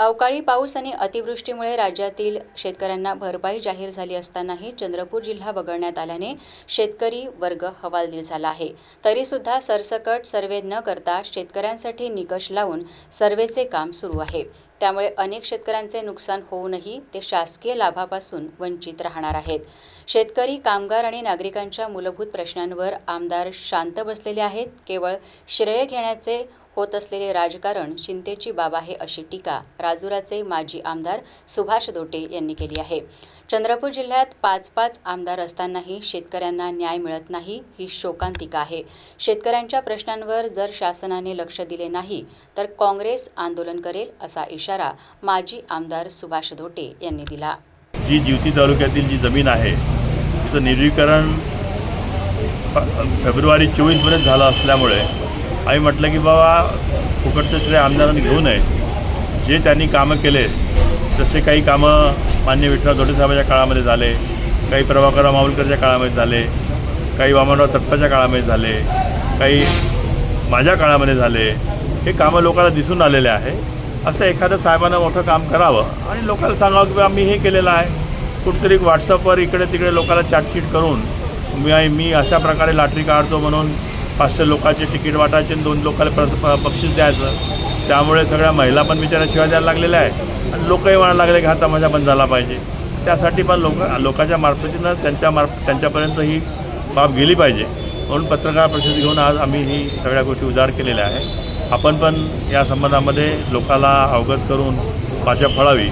अवकाळी पाऊस आणि अतिवृष्टीमुळे राज्यातील शेतकऱ्यांना भरपाई जाहीर झाली असतानाही चंद्रपूर जिल्हा वगळण्यात आल्याने शेतकरी वर्ग हवालदिल झाला आहे. तरीसुद्धा सरसकट सर्वे न करता शेतकऱ्यांसाठी निकष लावून सर्वेचे काम सुरू आहे. त्यामुळे अनेक शेतकऱ्यांचे नुकसान होऊनही ते शासकीय लाभापासून वंचित राहणार आहेत. शेतकरी कामगार आणि नागरिकांच्या मूलभूत प्रश्नांवर आमदार शांत बसलेले आहेत. केवळ श्रेय घेण्याचे होत असलेले राजकारण चिंतेची बाब आहे अशी टीका राजुराचे माजी आमदार सुभाष दोटे यांनी केली आहे. चंद्रपूर जिल्ह्यात पाच पाच आमदार असतानाही शेतकऱ्यांना न्याय मिळत नाही ही शोकांतिका आहे. शेतकऱ्यांच्या प्रश्नांवर जर शासनाने लक्ष दिले नाही तर काँग्रेस आंदोलन करेल असा इशारा माजी आमदार सुभाष धोटे यांनी दिला. जी जिवती तालुक्यातील जी जमीन आहे तिचं निर्वीकरण फेब्रुवारी चोवीसपर्यंत झालं असल्यामुळे आम्ही म्हटलं की बाबा फुकटचं श्रेय आमदारांनी घेऊ नये जे त्यांनी कामं केले जसे काही कामं मान्य विठ्ठल दोडे साहेबांच्या काळामध्ये झाले काही प्रभाकरराव माहुलकरच्या काळामध्ये झाले काही वामनराव तत्पाच्या काळामध्ये झाले काही माझ्या काळामध्ये झाले हे कामं लोकांना दिसून आलेले आहे. असं एखादं साहेबांना मोठं काम करावं आणि लोकांना सांगावं की आम्ही हे केलेलं आहे. कुठेतरी व्हॉट्सअपवर इकडे तिकडे लोकांना चॅटशीट करून मी मी अशा प्रकारे लॉटरी काढतो म्हणून पाचशे लोकांचे तिकीट वाटायचे आणि दोन लोकांना प- बक्षीस द्यायचं. त्यामुळे सगळ्या महिला पण बिचाऱ्या शिवाय द्यायला लागलेल्या आहे आणि लोकही म्हणायला लागले की हा तमाशा बंद झाला पाहिजे. त्यासाठी पण लोक लोकांच्या मार्फतीनं त्यांच्या मार्फ त्यांच्यापर्यंत ही बाब गेली पाहिजे. म्हणून पत्रकार परिषद घेऊन आज आम्ही ही सगळ्या गोष्टी उजाड केलेल्या आहे आपण पण या संबंधामध्ये लोकाला अवगत करून भाषा फळावी.